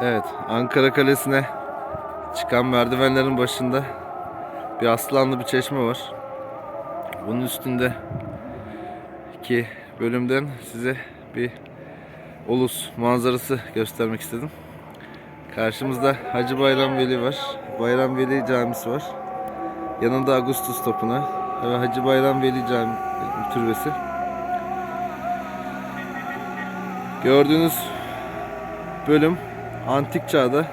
Evet, Ankara Kalesi'ne çıkan merdivenlerin başında bir aslanlı bir çeşme var. Bunun üstünde ki bölümden size bir ulus manzarası göstermek istedim. Karşımızda Hacı Bayram Veli var. Bayram Veli Camisi var. Yanında Ağustos Tapınağı ve Hacı Bayram Veli Cami Türbesi. Gördüğünüz bölüm antik çağda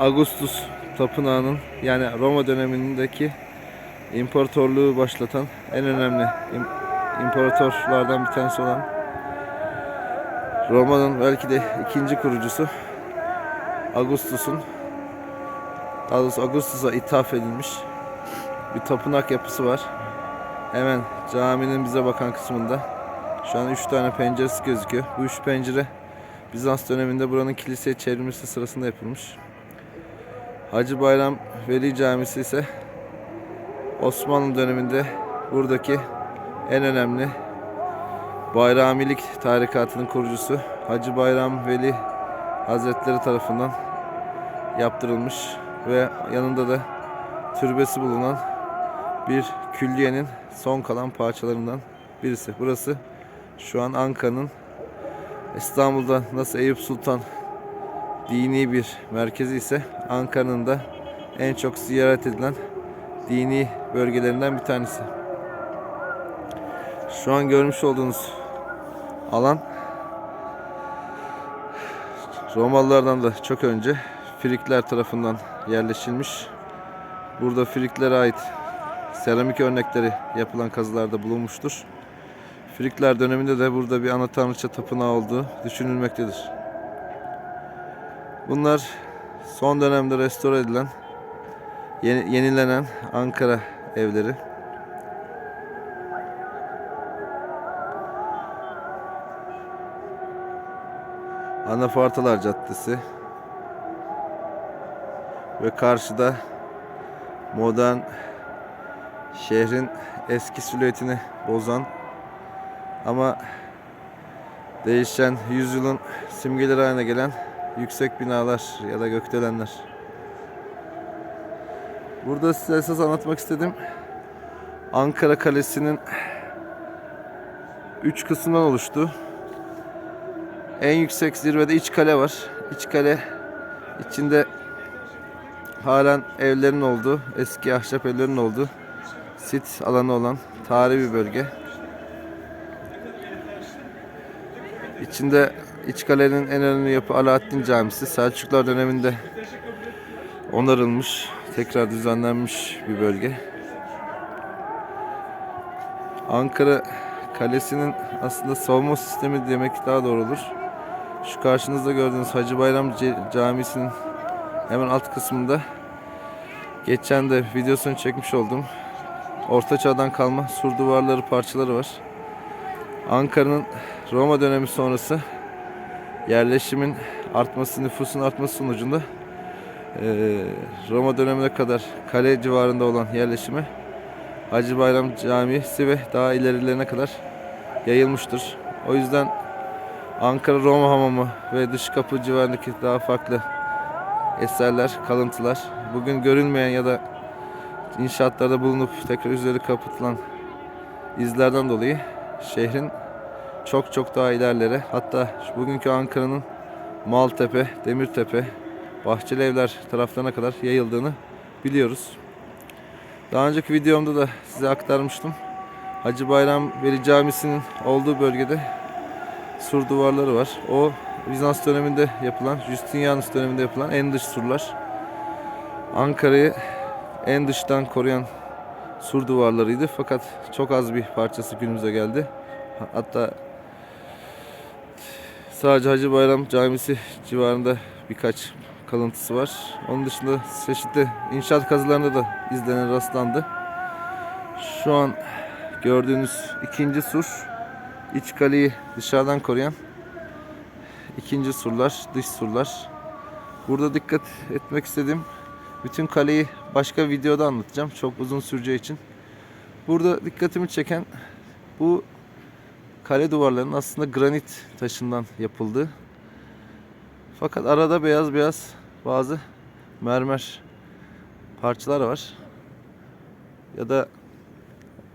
Augustus Tapınağı'nın yani Roma dönemindeki imparatorluğu başlatan en önemli im- imparatorlardan bir tanesi olan Roma'nın belki de ikinci kurucusu Augustus'un daha doğrusu Augustus'a ithaf edilmiş bir tapınak yapısı var. Hemen caminin bize bakan kısmında şu an 3 tane penceresi gözüküyor. Bu 3 pencere Bizans döneminde buranın kiliseye çevrilmesi sırasında yapılmış. Hacı Bayram Veli Camisi ise Osmanlı döneminde buradaki en önemli Bayramilik tarikatının kurucusu Hacı Bayram Veli Hazretleri tarafından yaptırılmış ve yanında da türbesi bulunan bir külliyenin son kalan parçalarından birisi. Burası şu an Ankara'nın İstanbul'da nasıl Eyüp Sultan dini bir merkezi ise Ankara'nın da en çok ziyaret edilen dini bölgelerinden bir tanesi. Şu an görmüş olduğunuz alan Romalılardan da çok önce Frikler tarafından yerleşilmiş. Burada Friklere ait seramik örnekleri yapılan kazılarda bulunmuştur. Frikler döneminde de burada bir ana tanrıça tapınağı olduğu düşünülmektedir. Bunlar son dönemde restore edilen, yeni- yenilenen Ankara evleri. Anafartalar Caddesi ve karşıda modern şehrin eski silüetini bozan ama değişen yüzyılın simgeleri haline gelen yüksek binalar ya da gökdelenler. Burada size esas anlatmak istedim. Ankara Kalesi'nin üç kısımdan oluştu. En yüksek zirvede iç kale var. İç kale içinde halen evlerin olduğu, eski ahşap evlerin olduğu sit alanı olan tarihi bir bölge. İçinde iç kalenin en önemli yapı Alaaddin Camisi. Selçuklular döneminde onarılmış, tekrar düzenlenmiş bir bölge. Ankara Kalesi'nin aslında savunma sistemi demek daha doğru olur. Şu karşınızda gördüğünüz Hacı Bayram Camisi'nin hemen alt kısmında geçen de videosunu çekmiş oldum. Orta çağdan kalma sur duvarları parçaları var. Ankara'nın Roma dönemi sonrası yerleşimin artması, nüfusun artması sonucunda eee, Roma dönemine kadar kale civarında olan yerleşimi Hacı Bayram Camisi ve daha ilerilerine kadar yayılmıştır. O yüzden Ankara Roma Hamamı ve dış kapı civarındaki daha farklı eserler, kalıntılar bugün görünmeyen ya da inşaatlarda bulunup tekrar üzeri kapatılan izlerden dolayı şehrin çok çok daha ilerlere hatta bugünkü Ankara'nın Maltepe, Demirtepe, Bahçeli Evler taraflarına kadar yayıldığını biliyoruz. Daha önceki videomda da size aktarmıştım. Hacı Bayram Veli Camisi'nin olduğu bölgede sur duvarları var. O Bizans döneminde yapılan, Justinianus döneminde yapılan en dış surlar. Ankara'yı en dıştan koruyan sur duvarlarıydı. Fakat çok az bir parçası günümüze geldi. Hatta sadece Hacı Bayram Camisi civarında birkaç kalıntısı var. Onun dışında çeşitli inşaat kazılarında da izlenen rastlandı. Şu an gördüğünüz ikinci sur iç kaleyi dışarıdan koruyan ikinci surlar, dış surlar. Burada dikkat etmek istediğim bütün kaleyi başka videoda anlatacağım. Çok uzun süreceği için. Burada dikkatimi çeken bu kale duvarlarının aslında granit taşından yapıldığı Fakat arada beyaz beyaz bazı mermer parçalar var. Ya da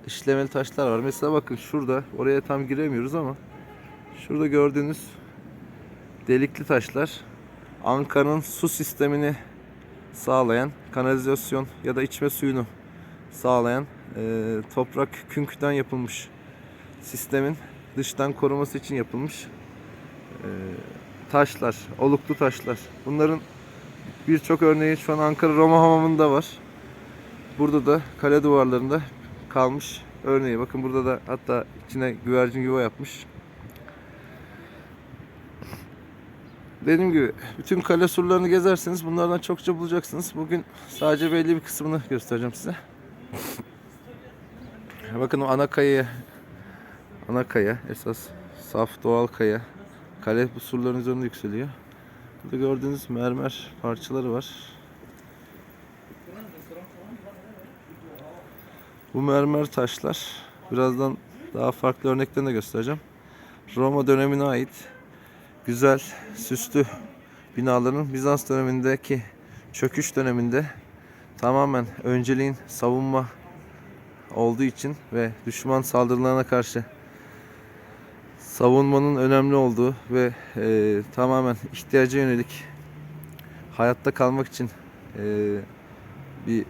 işlemeli taşlar var. Mesela bakın şurada oraya tam giremiyoruz ama şurada gördüğünüz delikli taşlar Ankara'nın su sistemini sağlayan kanalizasyon ya da içme suyunu sağlayan e, toprak künküden yapılmış sistemin dıştan koruması için yapılmış e, taşlar, oluklu taşlar. Bunların birçok örneği şu an Ankara Roma Hamamı'nda var. Burada da kale duvarlarında kalmış örneği. Bakın burada da hatta içine güvercin yuva yapmış. Dediğim gibi bütün kale surlarını gezerseniz bunlardan çokça bulacaksınız. Bugün sadece belli bir kısmını göstereceğim size. Bakın o ana kayaya ana kaya esas saf doğal kaya. Kale bu surların üzerinde yükseliyor. Burada gördüğünüz mermer parçaları var. Bu mermer taşlar birazdan daha farklı örneklerini de göstereceğim. Roma dönemine ait güzel, süslü binaların Bizans dönemindeki çöküş döneminde tamamen önceliğin savunma olduğu için ve düşman saldırılarına karşı savunmanın önemli olduğu ve e, tamamen ihtiyaca yönelik hayatta kalmak için e, bir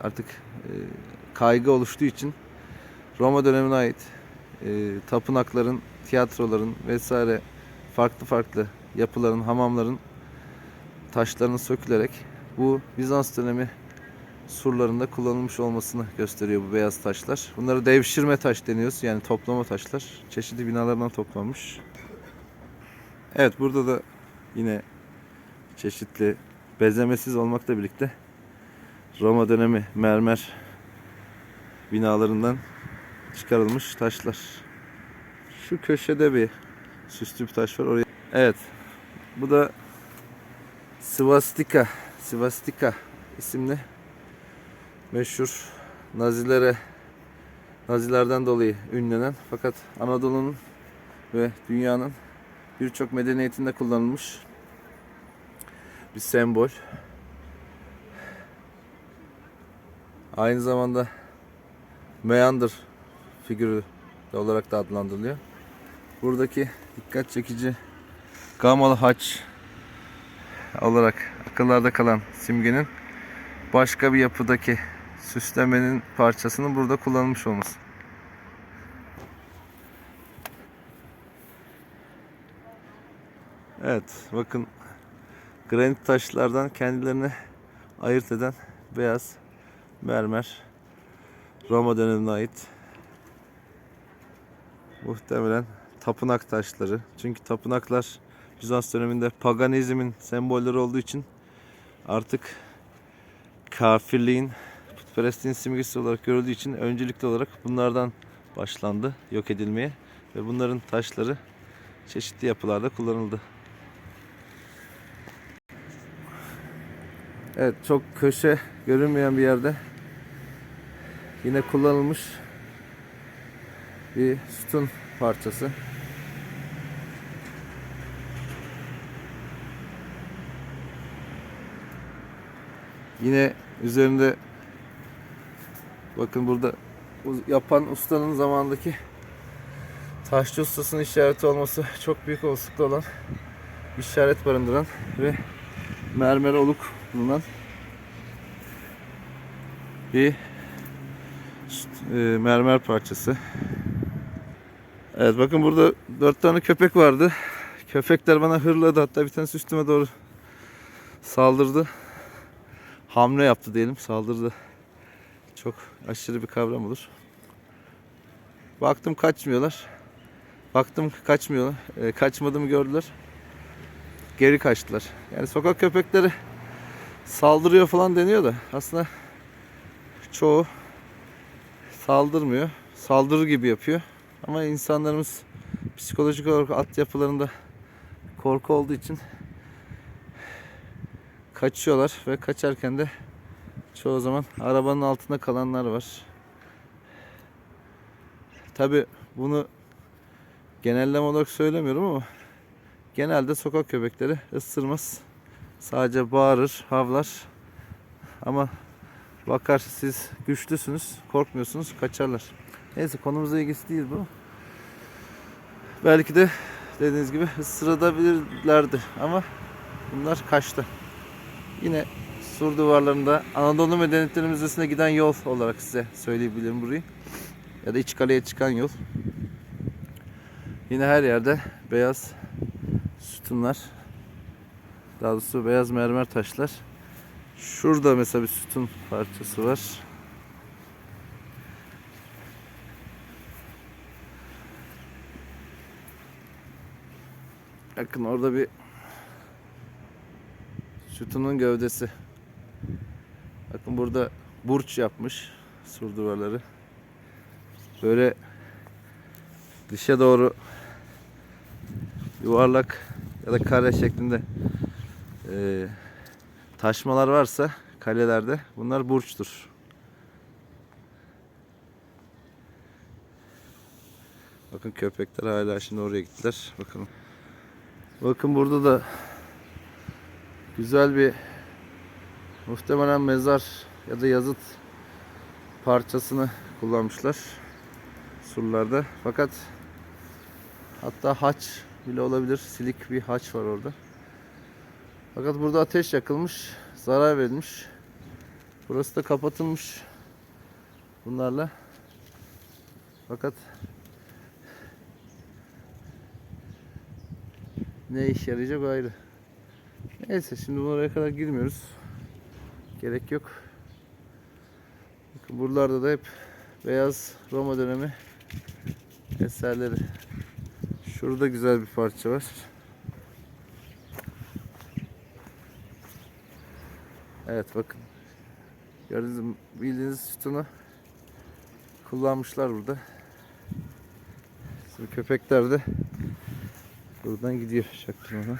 artık e, kaygı oluştuğu için Roma dönemine ait e, tapınakların, tiyatroların vesaire farklı farklı yapıların, hamamların taşlarının sökülerek bu Bizans dönemi surlarında kullanılmış olmasını gösteriyor bu beyaz taşlar. Bunlara devşirme taş deniyoruz. Yani toplama taşlar. Çeşitli binalardan toplanmış. Evet burada da yine çeşitli bezemesiz olmakla birlikte Roma dönemi mermer binalarından çıkarılmış taşlar. Şu köşede bir süslü bir taş var oraya. Evet. Bu da Svastika, Svastika isimli meşhur Nazilere Nazilerden dolayı ünlenen fakat Anadolu'nun ve dünyanın birçok medeniyetinde kullanılmış bir sembol. Aynı zamanda Meander figürü olarak da adlandırılıyor. Buradaki dikkat çekici. Gamalı haç olarak akıllarda kalan simgenin başka bir yapıdaki süslemenin parçasının burada kullanılmış olması. Evet bakın. Granit taşlardan kendilerini ayırt eden beyaz mermer Roma dönemine ait. Muhtemelen tapınak taşları. Çünkü tapınaklar Bizans döneminde paganizmin sembolleri olduğu için artık kafirliğin, putperestliğin simgesi olarak görüldüğü için öncelikli olarak bunlardan başlandı yok edilmeye ve bunların taşları çeşitli yapılarda kullanıldı. Evet çok köşe görünmeyen bir yerde yine kullanılmış bir sütun parçası. Yine üzerinde bakın burada bu yapan ustanın zamandaki taşçı ustasının işareti olması çok büyük olasılıkla olan işaret barındıran ve mermer oluk bulunan bir e, mermer parçası. Evet bakın burada dört tane köpek vardı. Köpekler bana hırladı hatta bir tanesi üstüme doğru saldırdı. Hamle yaptı diyelim saldırdı. Çok aşırı bir kavram olur. Baktım kaçmıyorlar. Baktım kaçmıyorlar. E, kaçmadığımı gördüler. Geri kaçtılar. Yani sokak köpekleri saldırıyor falan deniyor da aslında çoğu saldırmıyor. Saldırı gibi yapıyor. Ama insanlarımız psikolojik olarak alt yapılarında korku olduğu için kaçıyorlar ve kaçarken de çoğu zaman arabanın altında kalanlar var. Tabi bunu genelleme olarak söylemiyorum ama Genelde sokak köpekleri ısırmaz. Sadece bağırır, havlar. Ama bakar siz güçlüsünüz, korkmuyorsunuz, kaçarlar. Neyse konumuzla ilgisi değil bu. Belki de dediğiniz gibi ısırabilirlerdi ama bunlar kaçtı. Yine sur duvarlarında Anadolu Medeniyetleri Müzesi'ne giden yol olarak size söyleyebilirim burayı. Ya da iç kaleye çıkan yol. Yine her yerde beyaz sütunlar. Daha doğrusu beyaz mermer taşlar. Şurada mesela bir sütun parçası var. Bakın orada bir sütunun gövdesi. Bakın burada burç yapmış sur duvarları. Böyle dışa doğru yuvarlak ya da kare şeklinde e, taşmalar varsa kalelerde bunlar burçtur. Bakın köpekler hala şimdi oraya gittiler. Bakın. Bakın burada da güzel bir muhtemelen mezar ya da yazıt parçasını kullanmışlar surlarda. Fakat hatta haç bile olabilir. Silik bir haç var orada. Fakat burada ateş yakılmış, zarar verilmiş. Burası da kapatılmış bunlarla. Fakat ne iş yarayacak ayrı. Neyse şimdi buraya kadar girmiyoruz. Gerek yok. Bakın buralarda da hep beyaz Roma dönemi eserleri. Şurada güzel bir parça var. Evet bakın. Gördüğünüz bildiğiniz sütunu kullanmışlar burada. Şimdi köpekler de buradan gidiyor çaktırmadan.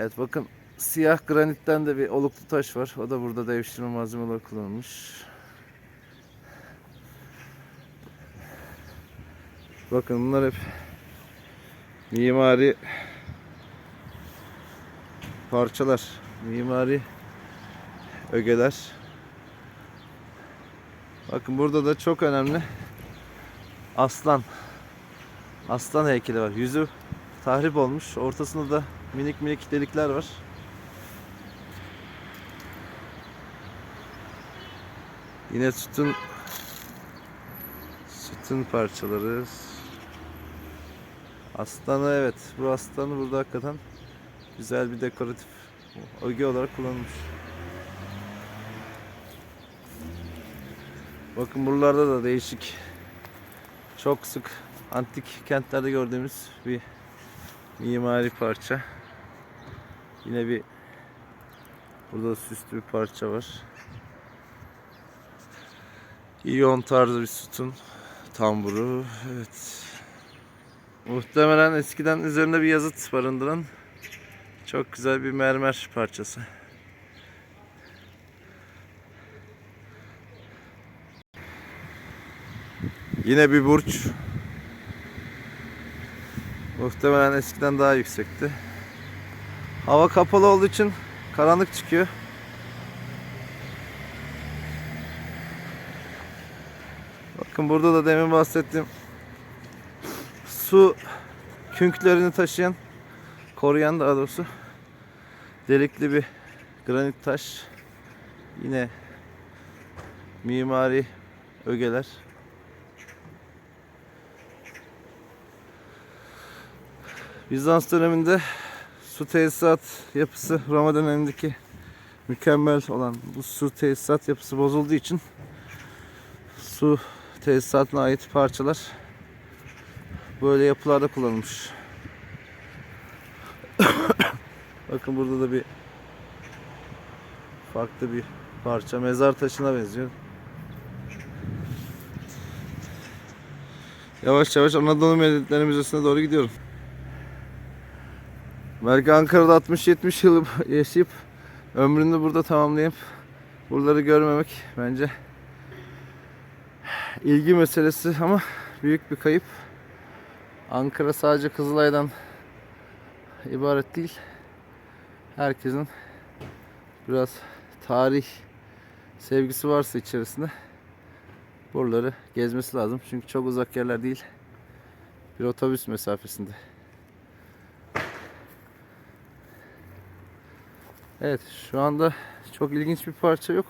Evet bakın siyah granitten de bir oluklu taş var. O da burada devşirme malzeme olarak kullanılmış. Bakın bunlar hep mimari parçalar, mimari ögeler. Bakın burada da çok önemli aslan. Aslan heykeli var. Yüzü tahrip olmuş. Ortasında da minik minik delikler var. Yine sütun sütun parçaları. Aslanı evet. Bu aslanı burada hakikaten güzel bir dekoratif öge olarak kullanılmış. Bakın buralarda da değişik çok sık antik kentlerde gördüğümüz bir mimari parça. Yine bir burada süslü bir parça var. İyon tarzı bir sütun tamburu. Evet. Muhtemelen eskiden üzerinde bir yazıt barındıran çok güzel bir mermer parçası. Yine bir burç. Muhtemelen eskiden daha yüksekti. Hava kapalı olduğu için karanlık çıkıyor. Bakın burada da demin bahsettiğim su künklerini taşıyan, koruyan daha doğrusu delikli bir granit taş. Yine mimari ögeler. Bizans döneminde su tesisat yapısı Roma dönemindeki mükemmel olan bu su tesisat yapısı bozulduğu için su tesisatına ait parçalar böyle yapılarda kullanılmış. Bakın burada da bir farklı bir parça mezar taşına benziyor. Yavaş yavaş Anadolu Medeniyetleri Müzesi'ne doğru gidiyorum. Belki Ankara'da 60-70 yıl yaşayıp ömrünü burada tamamlayıp buraları görmemek bence ilgi meselesi ama büyük bir kayıp. Ankara sadece Kızılay'dan ibaret değil. Herkesin biraz tarih sevgisi varsa içerisinde buraları gezmesi lazım. Çünkü çok uzak yerler değil. Bir otobüs mesafesinde. Evet şu anda çok ilginç bir parça yok.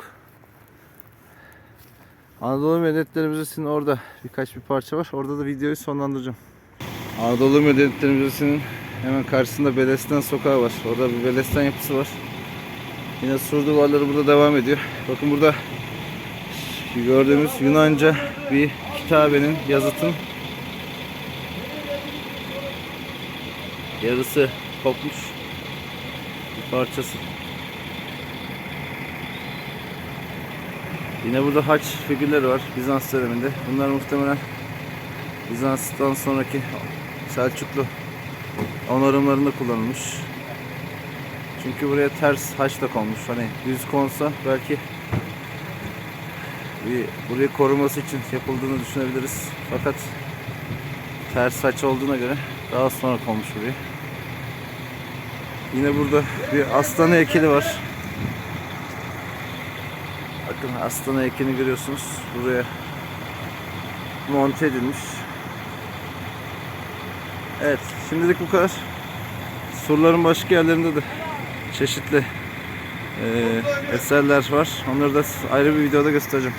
Anadolu Medeniyetleri Müzesi'nin orada birkaç bir parça var. Orada da videoyu sonlandıracağım. Anadolu Medeniyetleri Müzesi'nin hemen karşısında Bedesten Sokağı var. Orada bir Bedesten yapısı var. Yine sur duvarları burada devam ediyor. Bakın burada gördüğümüz Yunanca bir kitabenin, yazıtın yarısı kopmuş bir parçası. Yine burada haç figürleri var Bizans döneminde. Bunlar muhtemelen Bizans'tan sonraki Selçuklu onarımlarında kullanılmış. Çünkü buraya ters haç da konmuş. Hani düz konsa belki bir burayı koruması için yapıldığını düşünebiliriz. Fakat ters haç olduğuna göre daha sonra konmuş buraya. Yine burada bir aslan heykeli var. Bakın aslan heykelini görüyorsunuz. Buraya monte edilmiş. Evet, şimdilik bu kadar. Surların başka yerlerinde de çeşitli eee, eserler var. Onları da ayrı bir videoda göstereceğim.